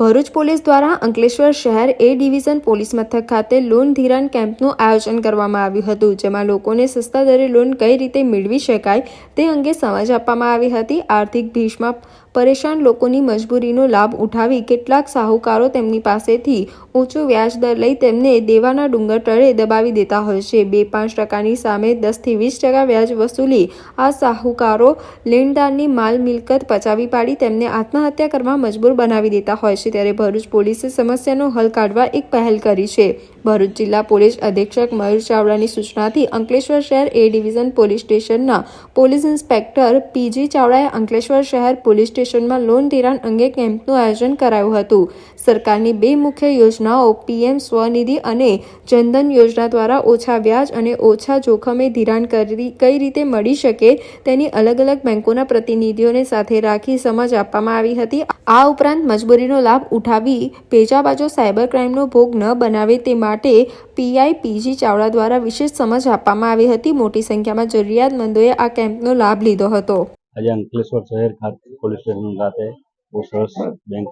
Bharuch police દ્વારા અંકલેશ્વર શહેર A division police મથક ખાતે લોન ધિરાણ કેમ્પનું આયોજન કરવામાં આવ્યું હતું, જેમાં લોકોને સસ્તા દરે લોન કઈ રીતે મેળવી શકાય તે અંગે સમજ આપવામાં આવી હતી. આર્થિક ભીષમાં પરેશાન લોકોની મજબૂરીનો લાભ ઉઠાવી કેટલાક સાહુકારો તેમની પાસેથી ઊંચો વ્યાજ દર લઈ તેમને દેવાના ડુંગર તળે દબાવી દેતા હોય છે. બે પાંચ ટકાની સામે દસથી વીસ ટકા વ્યાજ વસૂલી આ સાહુકારો લેણદારની માલ મિલકત પચાવી પાડી તેમને આત્મહત્યા કરવા મજબૂર બનાવી દેતા હોય છે. ત્યારે ભરૂચ પોલીસે સમસ્યાનો હલ કાઢવા એક પહેલ કરી છે. ભરૂચ જિલ્લા પોલીસ અધિક્ષક મયુર ચાવડાની સૂચનાથી અંકલેશ્વર શહેર એ ડિવિઝન પોલીસ સ્ટેશનના પોલીસ ઇન્સ્પેક્ટર પીજી ચાવડાએ અંકલેશ્વર શહેર પોલીસ સ્ટેશનમાં લોન ધિરાણ અંગે કેમ્પનું આયોજન કરાયું હતું. સરકારની બે મુખ્ય યોજનાઓ, પીએમ સ્વનિધિ અને જનધન યોજના દ્વારા ઓછા વ્યાજ અને ઓછા જોખમે ધિરાણ કરી, કઈ રીતે મળી શકે તેની અલગ અલગ બેંકોના પ્રતિનિધિઓને સાથે રાખી સમજ આપવામાં આવી હતી. આ ઉપરાંત મજબૂરીનો લાભ ઉઠાવી પેજાબાજો સાયબર ક્રાઇમનો ભોગ ન બનાવે તે માટે પીઆઈ પીજી ચાવડા દ્વારા વિશેષ સમજ આપવામાં આવી હતી. મોટી સંખ્યામાં જરૂરિયાતમંદોએ આ કેમ્પનો લાભ લીધો હતો. આજે અંકલેશ્વર શહેર ખાતે પોલીસ સ્ટેશન ખાતે બહુ સરસ બેંક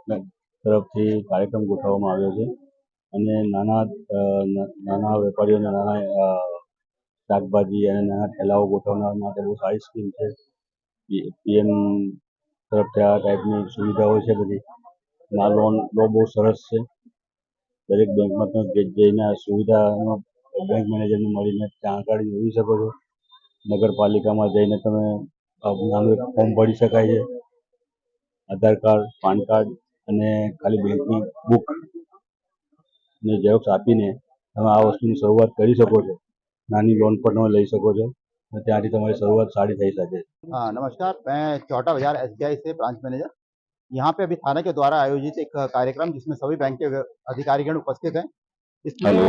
તરફથી કાર્યક્રમ ગોઠવવામાં આવ્યો છે. અને નાના નાના વેપારીઓને નાના શાકભાજી અને નાના ઠેલાઓ ગોઠવવા માટે બહુ સારી સ્કીમ છે. પીએમ તરફથી આ ટાઈપની સુવિધાઓ છે બધી. આ લોન લો બહુ સરસ છે. દરેક બેંકમાં તમે જઈને આ સુવિધાનો બેંક મેનેજરને મળીને જાણકારી મેળવી શકો છો. નગરપાલિકામાં જઈને તમે નાનું એક ફોર્મ ભરી શકાય છે આધાર કાર્ડ પાન કાર્ડ અને ખાલી બેંકની બુક ને ઝેરોક્ષ આપીને તમે આ વસ્તુની શરૂઆત કરી શકો છો નાની લોન પણ તમે લઈ શકો છો અને ત્યાંથી તમારી શરૂઆત સારી થઈ શકે છે हाँ नमस्कार मैं चौटा बाजार एस से ब्रांच मैनेजर यहाँ पे अभी थाने के द्वारा आयोजित एक कार्यक्रम जिसमें सभी बैंक के अधिकारीगण उपस्थित हैं हेलो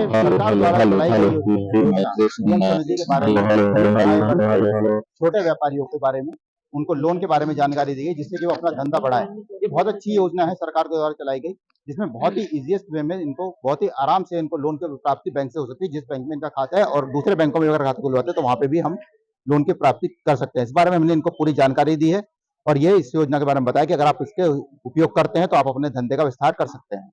छोटे व्यापारियों के बारे में उनको लोन के बारे में जानकारी दी गई जिससे कि वो अपना धंधा बढ़ाए। ये बहुत अच्छी योजना है सरकार के द्वारा चलाई गई जिसमें बहुत ही इजिएस्ट वे में इनको बहुत ही आराम से इनको लोन की प्राप्ति बैंक से हो सकती है जिस बैंक में इनका खाता है और दूसरे बैंकों में अगर खाता खुलवाते हैं तो वहाँ पे भी हम लोन की प्राप्ति कर सकते हैं। इस बारे में हमने इनको पूरी जानकारी दी है और ये इस योजना के बारे में बताया कि अगर आप इसके उपयोग करते हैं तो आप अपने धंधे का विस्तार कर सकते हैं।